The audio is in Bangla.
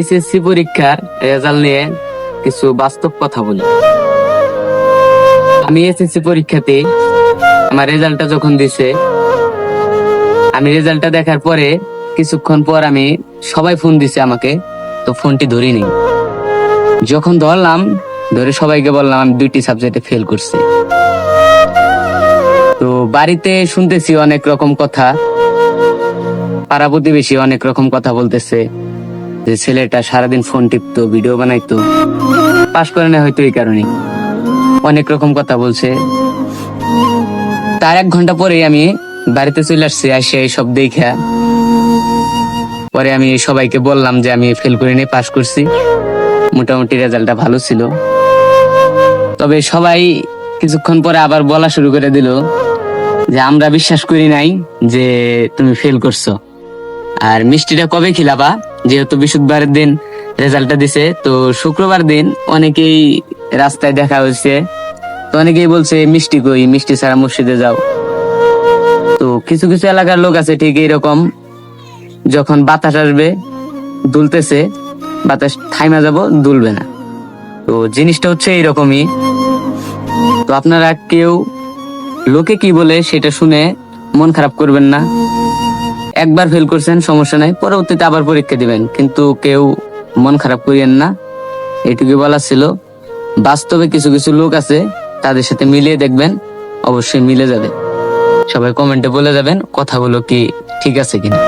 এসএসসি পরীক্ষার রেজাল্ট নিয়ে কিছু বাস্তব কথা বলি। আমি এসএসসি পরীক্ষাতে আমার রেজাল্টটা যখন দিছে, আমি রেজাল্টটা দেখার পরে কিছুক্ষণ পর আমি সবাই ফোন দিছে আমাকে, তো ফোনটি ধরিনি। যখন ধরলাম, ধরে সবাইকে বললাম, আমি দুইটি সাবজেক্টে ফেল করছি। তো বাড়িতে শুনতেছি অনেক রকম কথা, পাড়া প্রতিবেশী অনেক রকম কথা বলতেছে। যে ছেলেটা সারাদিন ফোন টিপতো, ভিডিও বানাইতো। পাস করে না হয়তো এই কারণে অনেক রকম কথা বলছে। তার এক ঘণ্টা পরেই আমি বাড়িতে চলে আসছি আসে সব দেখা। পরে আমি সবাইকে বললাম যে আমি ফেল করে নিয়ে পাস করছি। মোটামুটি রেজাল্টটা ভালো ছিল। তবে সবাই কিছুক্ষণ পরে আবার বলা শুরু করে দিল যে, আমরা বিশ্বাস করি নাই যে তুমি ফেল করছ। আর মিষ্টিটা কবে খিলাবা? যেহেতু বৃহস্পতিবারের দিন রেজাল্টটা দিছে, তো শুক্রবার দিন অনেকেই রাস্তায় দেখা হয়েছে। তো অনেকেই বলছে, মিষ্টি কই? মিষ্টি ছাড়া মসজিদে যাও। তো কিছু কিছু এলাকার লোক আছে ঠিক এইরকম। যখন বাতাস আসবে, দুলতেছে, বাতাস থাইমা যাব, দুলবে না। তো জিনিসটা হচ্ছে এইরকমই। তো আপনারা কেউ লোকে কি বলে সেটা শুনে মন খারাপ করবেন না। একবার ফেল করছেন, সমস্যা নাই। পরবর্তীতে আবার পরীক্ষা দিবেন। কিন্তু কেউ মন খারাপ করিয়েন না। এটুকু বলা ছিল। বাস্তবে কিছু কিছু লোক আছে, তাদের সাথে মিলিয়ে দেখবেন। অবশ্যই মিলে যাবে। সবাই কমেন্টে বলে যাবেন, কথাগুলো কি ঠিক আছে কিনা।